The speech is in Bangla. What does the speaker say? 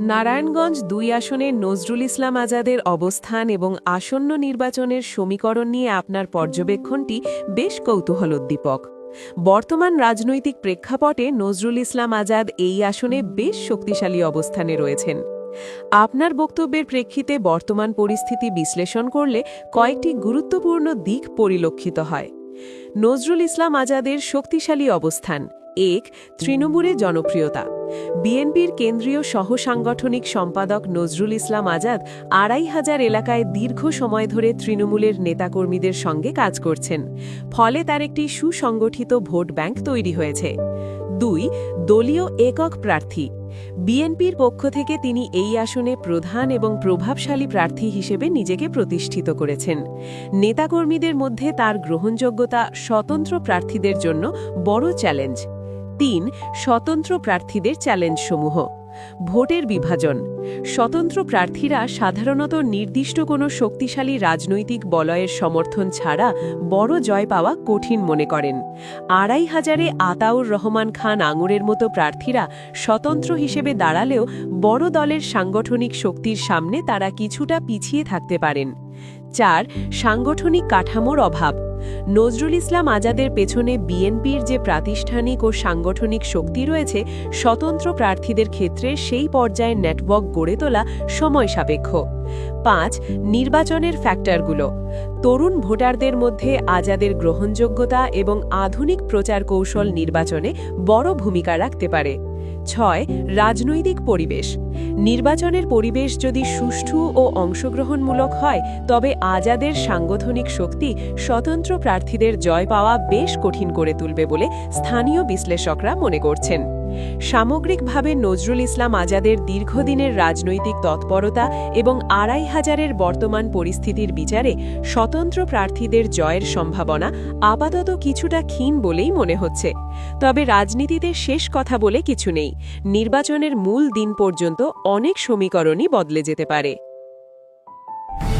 নারায়ণগঞ্জ দুই আসনে নজরুল ইসলাম আজাদের অবস্থান এবং আসন্ন নির্বাচনের সমীকরণ নিয়ে আপনার পর্যবেক্ষণটি বেশ কৌতূহলোদ্দীপক। বর্তমান রাজনৈতিক প্রেক্ষাপটে নজরুল ইসলাম আজাদ এই আসনে বেশ শক্তিশালী অবস্থানে রয়েছেন। আপনার বক্তব্যের প্রেক্ষিতে বর্তমান পরিস্থিতি বিশ্লেষণ করলে কয়েকটি গুরুত্বপূর্ণ দিক পরিলক্ষিত হয়। নজরুল ইসলাম আজাদের শক্তিশালী অবস্থান, এক, তৃণমূলে জনপ্রিয়তা। বিএনপির কেন্দ্রীয় সহসাংগঠনিক সম্পাদক নজরুল ইসলাম আজাদ আড়াই হাজার এলাকায় দীর্ঘ সময় ধরে তৃণমূলের নেতাকর্মীদের সঙ্গে কাজ করছেন। ফলে তার একটি সুসংগঠিত ভোট ব্যাংক তৈরি হয়েছে। দুই, দলীয় একক প্রার্থী। বিএনপির পক্ষ থেকে তিনি এই আসনে প্রধান এবং প্রভাবশালী প্রার্থী হিসেবে নিজেকে প্রতিষ্ঠিত করেছেন। নেতাকর্মীদের মধ্যে তার গ্রহণযোগ্যতা স্বতন্ত্র প্রার্থীদের জন্য বড় চ্যালেঞ্জ। তিন স্বতন্ত্র প্রার্থীদের চ্যালেঞ্জসমূহ। ভোটের বিভাজন। স্বতন্ত্র প্রার্থীরা সাধারণত নির্দিষ্ট কোনো শক্তিশালী রাজনৈতিক বলয়ের সমর্থন ছাড়া বড় জয় পাওয়া কঠিন মনে করেন। আড়াই হাজারে আতাউর রহমান খান আঙুরের মতো প্রার্থীরা স্বতন্ত্র হিসেবে দাঁড়ালেও বড় দলের সাংগঠনিক শক্তির সামনে তারা কিছুটা পিছিয়ে থাকতে পারেন। চার, সাংগঠনিক কাঠামোর অভাব। নজরুল ইসলাম আজাদের পেছনে বিএনপির যে প্রাতিষ্ঠানিক ও সাংগঠনিক শক্তি রয়েছে, স্বতন্ত্র প্রার্থীদের ক্ষেত্রে সেই পর্যায়ের নেটওয়ার্ক গড়ে তোলা সময় সাপেক্ষ। পাঁচ, নির্বাচনের ফ্যাক্টরগুলো। তরুণ ভোটারদের মধ্যে আজাদের গ্রহণযোগ্যতা এবং আধুনিক প্রচার কৌশল নির্বাচনে বড় ভূমিকা রাখতে পারে। ছয়, রাজনৈতিক পরিবেশ। নির্বাচনের পরিবেশ যদি সুষ্ঠু ও অংশগ্রহণমূলক হয়, তবে আজাদের সাংগঠনিক শক্তি স্বতন্ত্র প্রার্থীদের জয় পাওয়া বেশ কঠিন করে তুলবে বলে স্থানীয় বিশ্লেষকরা মনে করছেন। সামগ্রিকভাবে নজরুল ইসলাম আজাদের দীর্ঘদিনের রাজনৈতিক তৎপরতা এবং আড়াই হাজারের বর্তমান পরিস্থিতির বিচারে স্বতন্ত্র প্রার্থীদের জয়ের সম্ভাবনা আপাতত কিছুটা ক্ষীণ বলেই মনে হচ্ছে। তবে রাজনীতিতে শেষ কথা বলে কিছু নেই। নির্বাচনের মূল দিন পর্যন্ত অনেক সমীকরণই বদলে যেতে পারে।